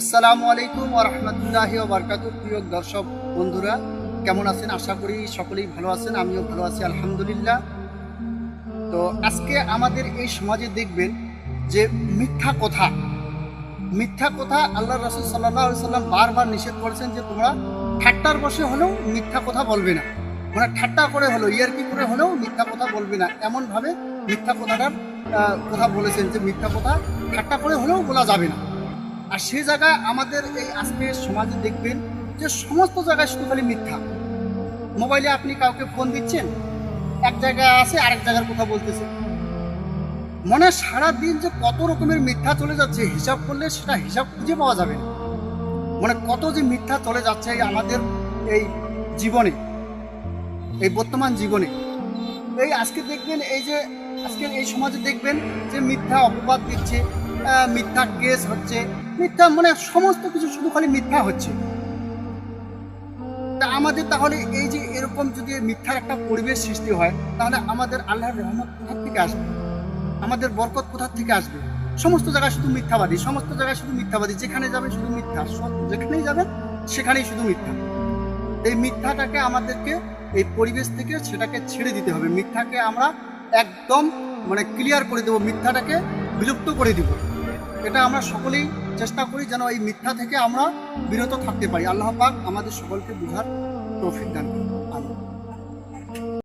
আসসালামু আলাইকুম ওরহমতুল্লাহি ওবরকাত প্রিয় দর্শক বন্ধুরা, কেমন আছেন? আশা করি সকলেই ভালো আছেন, আমিও ভালো আছি, আলহামদুলিল্লাহ। তো আজকে আমাদের এই সমাজে দেখবেন যে মিথ্যা কথা মিথ্যা কথা আল্লাহ রসুল সাল্লাহ সাল্লাম বারবার নিষেধ করেছেন যে তোমরা ঠাট্টার বসে হলেও মিথ্যা কথা বলবে না। মানে ঠাট্টা করে হলো ইয়ারকি করে হলেও মিথ্যা কথা বলবে না। এমনভাবে মিথ্যা কথাটার কথা বলেছেন যে মিথ্যা কথা ঠাট্টা করে হলেও বলা যাবে না। আর সে জায়গায় আমাদের এই আজকে সমাজে দেখবেন যে সমস্ত জায়গায় শুধু খালি মিথ্যা। মোবাইলে আপনি কাউকে ফোন দিচ্ছেন, এক জায়গায় আছে, আরেক জায়গার কথা বলতেছে। মনে সারা দিন যে কত রকমের মিথ্যা চলে যাচ্ছে, হিসাব করলে সেটা হিসাব খুঁজে পাওয়া যাবে মানে কত যে মিথ্যা চলে যাচ্ছে আমাদের এই জীবনে, এই বর্তমান জীবনে। এই আজকে দেখবেন এই যে, আজকের এই সমাজে দেখবেন যে মিথ্যা অপবাদ দিচ্ছে মিথ্যা কেস হচ্ছে। মিথ্যা মানে সমস্ত কিছু শুধু খালি মিথ্যা হচ্ছে। তা আমাদের তাহলে এই যে এরকম যদি মিথ্যার একটা পরিবেশ সৃষ্টি হয়, তাহলে আমাদের আল্লাহর রহমত কোথার থেকে আসবে? আমাদের বরকত কোথার থেকে আসবে? সমস্ত জায়গায় শুধু মিথ্যাবাদী, সমস্ত জায়গায় শুধু মিথ্যাবাদী। যেখানে যাবে শুধু মিথ্যা। যেখানেই যাবেন সেখানেই শুধু মিথ্যা। এই মিথ্যাটাকে আমাদেরকে, এই পরিবেশ থেকে সেটাকে ছেড়ে দিতে হবে। মিথ্যাকে আমরা একদম মানে ক্লিয়ার করে দেবো। মিথ্যাটাকে বিলুপ্ত করে দিব। এটা আমরা সকলেই চেষ্টা করি যেন এই মিথ্যা থেকে আমরা বিরত থাকতে পারি। আল্লাহ পাক আমাদের সকলকে বুঝার তৌফিক দান করুন।